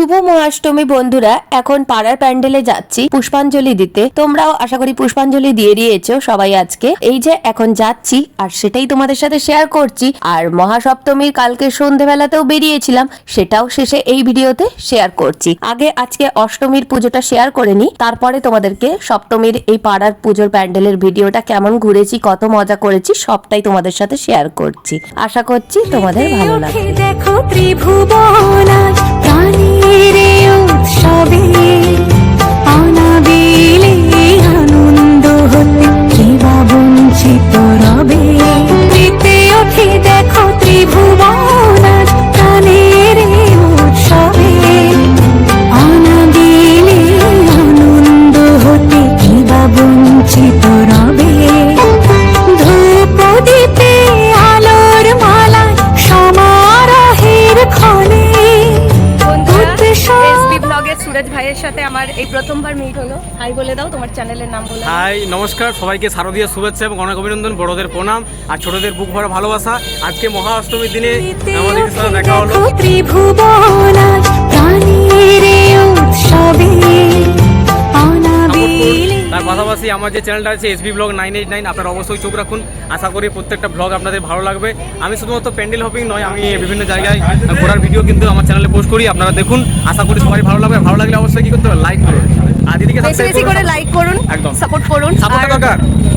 শুভ মহাষ্টমী বন্ধুরা, এখন পাড়ার প্যান্ডেলে যাচ্ছি পুষ্পাঞ্জলি দিতে। তোমরাও আশা করি পুষ্পাঞ্জলি দিয়ে দিয়েছ সবাই আজকে। এই যে এখন যাচ্ছি, আর সেটাই তোমাদের সাথে শেয়ার করছি। আর মহাসপ্তমীর কালকে সন্ধেবেলাতেও বেরিয়েছিলাম, সেটাও শেষে এই ভিডিওতে শেয়ার করছি। আগে আজকে অষ্টমীর পুজোটা শেয়ার করে নি তারপরে তোমাদেরকে সপ্তমীর এই পাড়ার পুজোর প্যান্ডেলের ভিডিওটা কেমন ঘুরেছি, কত মজা করেছি, সবটাই তোমাদের সাথে শেয়ার করছি। আশা করছি তোমাদের ভালো ওঠে দেখো ত্রিভুবন প্রাণের উৎসবে। প্রথমবার হলো। হাই বলে দাও তোমার চ্যানেলের নাম বলে হাই নমস্কার সবাইকে শারদীয় শুভেচ্ছা এবং অনেক অভিনন্দন বড়দের প্রণাম আর ছোটদের বুক ভরা ভালোবাসা। আজকে মহা অষ্টমীর দিনে আমাদের সাথে দেখা হলো। তার পাশাপাশি আমার যে চ্যানেলটা আছে SB blog nine eight nine আপনারা অবশ্যই চোখ রাখুন। আশা করি প্রত্যেকটা ব্লগ আপনাদের ভালো লাগবে। আমি শুধুমাত্র প্যান্ডেল হপিং নয় আমি বিভিন্ন জায়গায় ঘোরার ভিডিও কিন্তু আমার চ্যানেলে পোস্ট করি আপনারা দেখুন। আশা করি সবাই ভালো লাগবে। ভালো লাগলে অবশ্যই কি করতে হবে? লাইক করুন আর দিদিকে বেশি বেশি করে লাইক করুন একদম। সাপোর্ট করুন। সাপোর্টটা দরকার।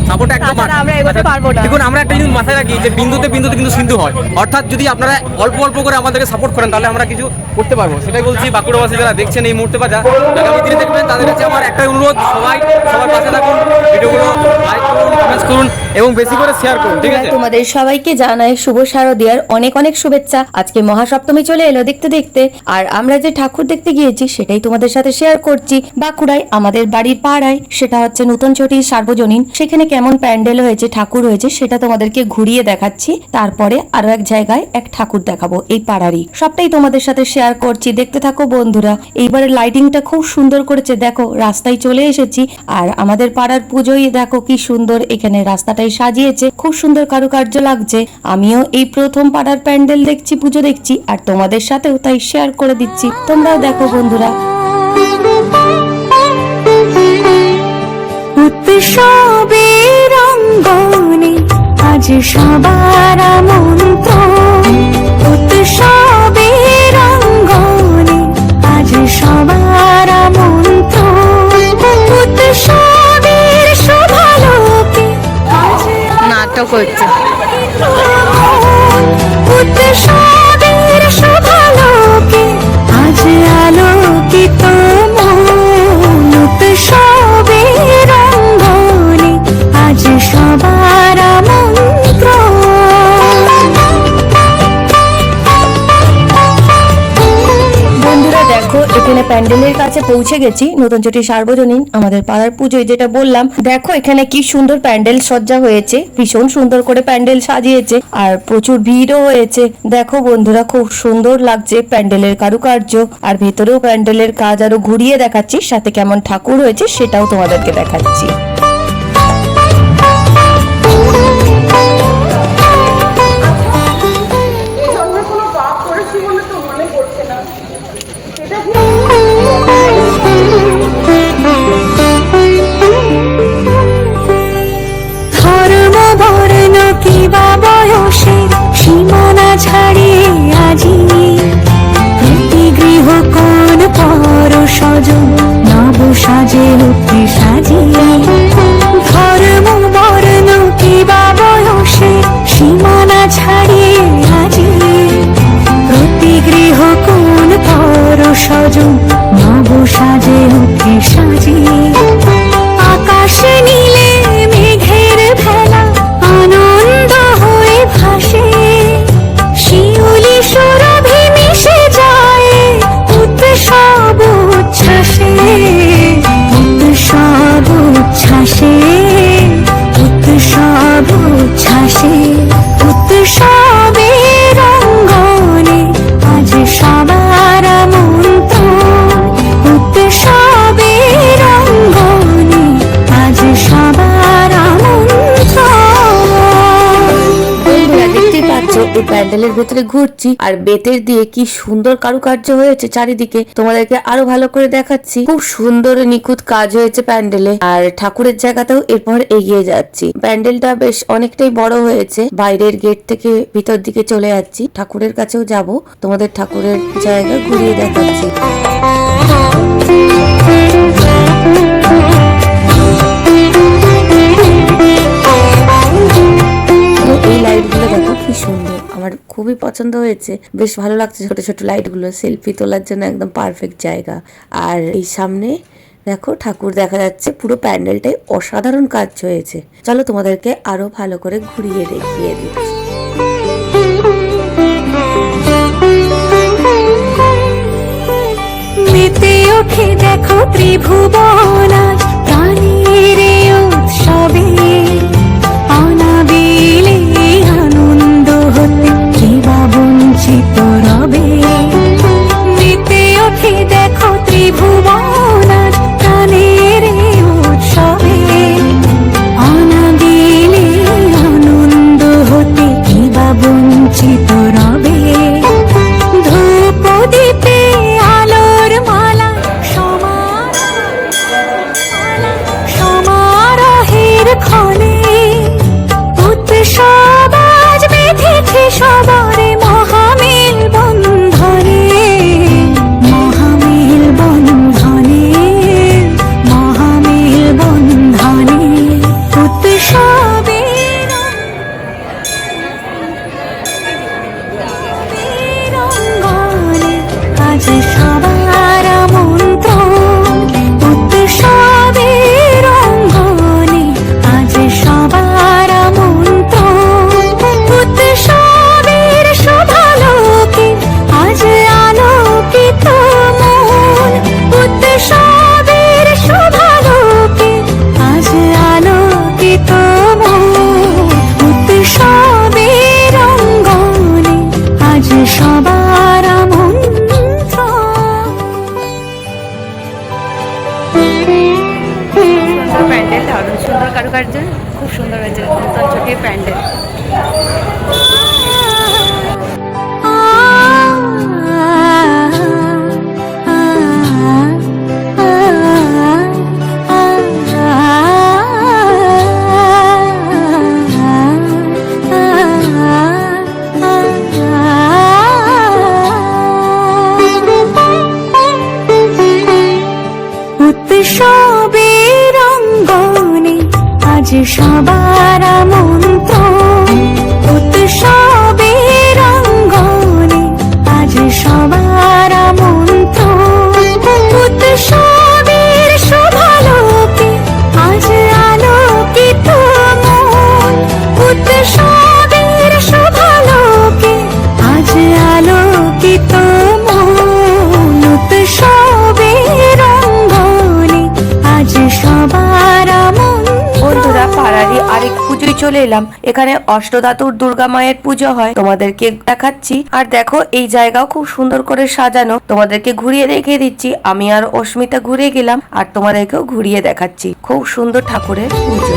সাপোর্টটা একদম আমরা এগোতে পারব না। দেখুন আমরা একটা জিনিস মাথায় রাখি যে বিন্দুতে বিন্দুতে কিন্তু সিন্ধু হয়। অর্থাৎ যদি আপনারা অল্প অল্প করে আমাদেরকে সাপোর্ট করেন তাহলে আমরা কিছু করতে পারব। সেটাই বলছি বাঁকুড়াবাসী যারা দেখছেন এই মুহূর্তে বা আগামী দিনে দেখবেন তাদের কাছে আমার একটাই অনুরোধ সবাই সবার পাশে থাকুন ভিডিওগুলো লাইক করুন কমেন্টস করুন এবং বেশি করে শেয়ার করুন ঠিক আছে? তোমাদের সবাইকে জানাই শুভ শারদিয়ার অনেক অনেক শুভেচ্ছা। আজকে মহাসপ্তমী চলে এলো দেখতে দেখতে। আর আমরা যে ঠাকুর দেখতে গিয়েছি সেটাই তোমাদের সাথে শেয়ার করছি। বাঁকুড়ায় আমাদের বাড়ির পাড়ায় সেটা হচ্ছে নতুন চটি সার্বজনীন। সেখানে কেমন প্যান্ডেল হয়েছে, ঠাকুর হয়েছে, সেটা তোমাদেরকে ঘুরিয়ে দেখাচ্ছি। তারপরে আরও এক জায়গায় এক ঠাকুর দেখাবো, এই পাড়ারই। সবটাই তোমাদের সাথে শেয়ার করছি। দেখতে থাকো বন্ধুরা এইবারের লাইটিংটা খুব সুন্দর করেছে। দেখো, রাস্তায় চলে এসেছি। আর আমাদের পাড়ার পুজোই দেখো কি সুন্দর, এখানে রাস্তাটাই সাজিয়েছে। খুব সুন্দর কারুকার্য লাগছে। আমিও এই প্রথম পাড়ার প্যান্ডেল দেখছি, পুজো দেখছি। আর তোমাদের সাথেও তাই শেয়ার করে দিচ্ছি। তোমরাও দেখো বন্ধুরা। উৎসবের অঙ্গনে আজ সবার আমন্ত্রণ। উৎসবের অঙ্গনে আজ সবার আমন্ত্রণ। উৎসবের শোভালোকে নাটক প্যান্ডেলের কাছে পৌঁছে গেছি। নতুন চটি সার্বজনীন। আমাদের পাড়ার পুজোয় যেটা বললাম, দেখো এখানে কি সুন্দর প্যান্ডেল সজ্জা হয়েছে। ভীষণ সুন্দর করে প্যান্ডেল সাজিয়েছে আর প্রচুর ভিড়ও হয়েছে। দেখো বন্ধুরা, খুব সুন্দর লাগছে প্যান্ডেলের কারুকার্য। আর ভেতরেও প্যান্ডেলের কাজ আরও ঘুরিয়ে দেখাচ্ছি, সাথে কেমন ঠাকুর হয়েছে সেটাও তোমাদেরকে দেখাচ্ছি। প্যান্ডেলের ভেতরে ঘুরছি আর বেতের দিয়ে কি সুন্দর কারুকার্য হয়েছে চারিদিকে তোমাদেরকে আরও ভালো করে দেখাচ্ছি। খুব সুন্দর নিখুঁত কাজ হয়েছে প্যান্ডেলে আর ঠাকুরের জায়গাতেও এরপর এগিয়ে যাচ্ছি। প্যান্ডেলটা বেশ অনেকটাই বড় হয়েছে। বাইরের গেট থেকে ভিতর দিকে চলে যাচ্ছি। ঠাকুরের কাছেও যাব। তোমাদের ঠাকুরের জায়গা ঘুরিয়ে দেখাচ্ছি। খুবই পছন্দ হয়েছে। বেশ ভালো লাগছে ছোট ছোট লাইটগুলো সেলফি তোলার জন্য একদম পারফেক্ট জায়গা। আর এই সামনে দেখো, ঠাকুর দেখা যাচ্ছে। পুরো প্যান্ডেলটাই অসাধারণ কাজ হয়েছে। চলো তোমাদেরকে আরও ভালো করে ঘুরিয়ে দেখিয়ে দিচ্ছি দেখো ত্রিভুবন। প্যান্ডেল দারুণ সুন্দর কারুকার্য খুব সুন্দর হয়েছে নতুন প্যান্ডেল। আজ সবার মন্ত্র এলাম। এখানে অষ্টধাতুর দুর্গা মায়ের পুজো হয়। তোমাদেরকে দেখাচ্ছি। আর দেখো, এই জায়গাও খুব সুন্দর করে সাজানো। তোমাদেরকে ঘুরিয়ে দেখিয়ে দিচ্ছি। আমি আর অস্মিতা ঘুরে গেলাম। আর তোমাদেরকেও ঘুরিয়ে দেখাচ্ছি। খুব সুন্দর ঠাকুরের পুজো।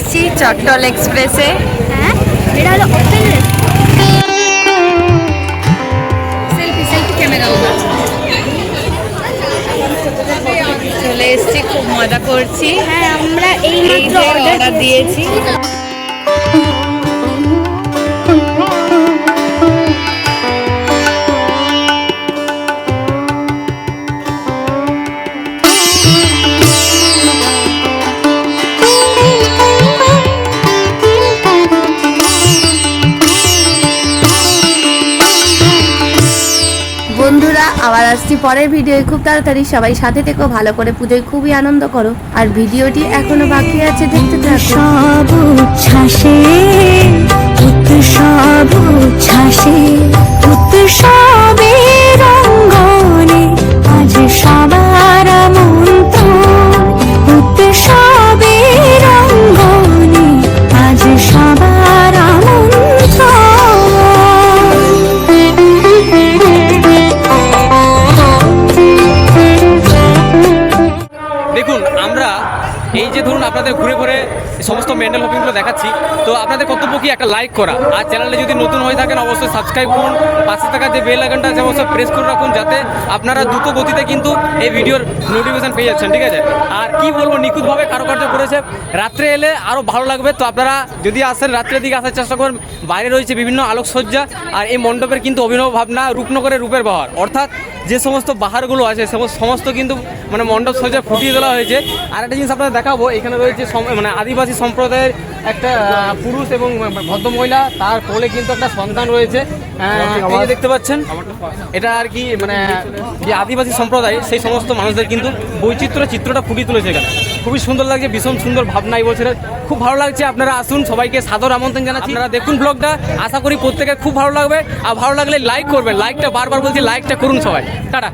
এসেছি চট্টল এক্সপ্রেসে। হ্যাঁ এটা হলো ওপেন সেলফি সেলফি ক্যামেরা চলে এসেছি খুব মজা করছি। হ্যাঁ আমরা এই অর্ডার দিয়েছি। বন্ধুরা, আবার আসছি পরের ভিডিও খুব তাড়াতাড়ি সবাই সাথে থেকো, ভালো করে পুজোয় খুবই আনন্দ করো। আর ভিডিওটি এখনও বাকি আছে, দেখতে থাকো। সব উচ্ছ্বাসে সব উচ্ছ্বাসে রঙ্গনে আজ সবার একটা লাইক করা। আর চ্যানেলে যদি নতুন হয়ে থাকেন, অবশ্যই সাবস্ক্রাইব করুন। পাশে থাকা যে বেল আইকনটা আছে, অবশ্যই প্রেস করে রাখুন, যাতে আপনারা দ্রুত গতিতে কিন্তু এই ভিডিওর নোটিফিকেশন পেয়ে যাচ্ছেন, ঠিক আছে? আর কি বলব, নিখুঁতভাবে কারুকার্য করেছে। রাত্রে এলে আরও ভালো লাগবে। তো আপনারা যদি আসেন, রাত্রের দিকে আসার চেষ্টা করুন। বাইরে রয়েছে বিভিন্ন আলোকসজ্জা, আর এই মণ্ডপের কিন্তু অভিনব ভাবনা রূপনগরের রূপের বাহার অর্থাৎ যে সমস্ত বাহারগুলো আছে সমস্ত কিন্তু মানে মণ্ডপ সজ্জা ফুটিয়ে তোলা হয়েছে। আর একটা জিনিস আপনাদের দেখাবো, এখানে রয়েছে মানে আদিবাসী সম্প্রদায়ের একটা পুরুষ এবং ভদ্রমহিলা তার কোলে কিন্তু একটা সন্তান রয়েছে। দেখতে পাচ্ছেন এটা আর কি মানে যে আদিবাসী সম্প্রদায় সেই সমস্ত মানুষদের কিন্তু বৈচিত্র্য চিত্রটা ফুটিয়ে তুলেছে এখানে। খুবই সুন্দর লাগছে ভীষণ সুন্দর ভাবনা এই বছরের। খুব ভালো লাগছে আপনারা আসুন সবাইকে সাদর আমন্ত্রণ জানাচ্ছি। আপনারা দেখুন ব্লগটা আশা করি প্রত্যেকের খুব ভালো লাগবে। আর ভালো লাগলে লাইক করবেন লাইকটা বারবার বলছি লাইকটা করুন সবাই। টাটা।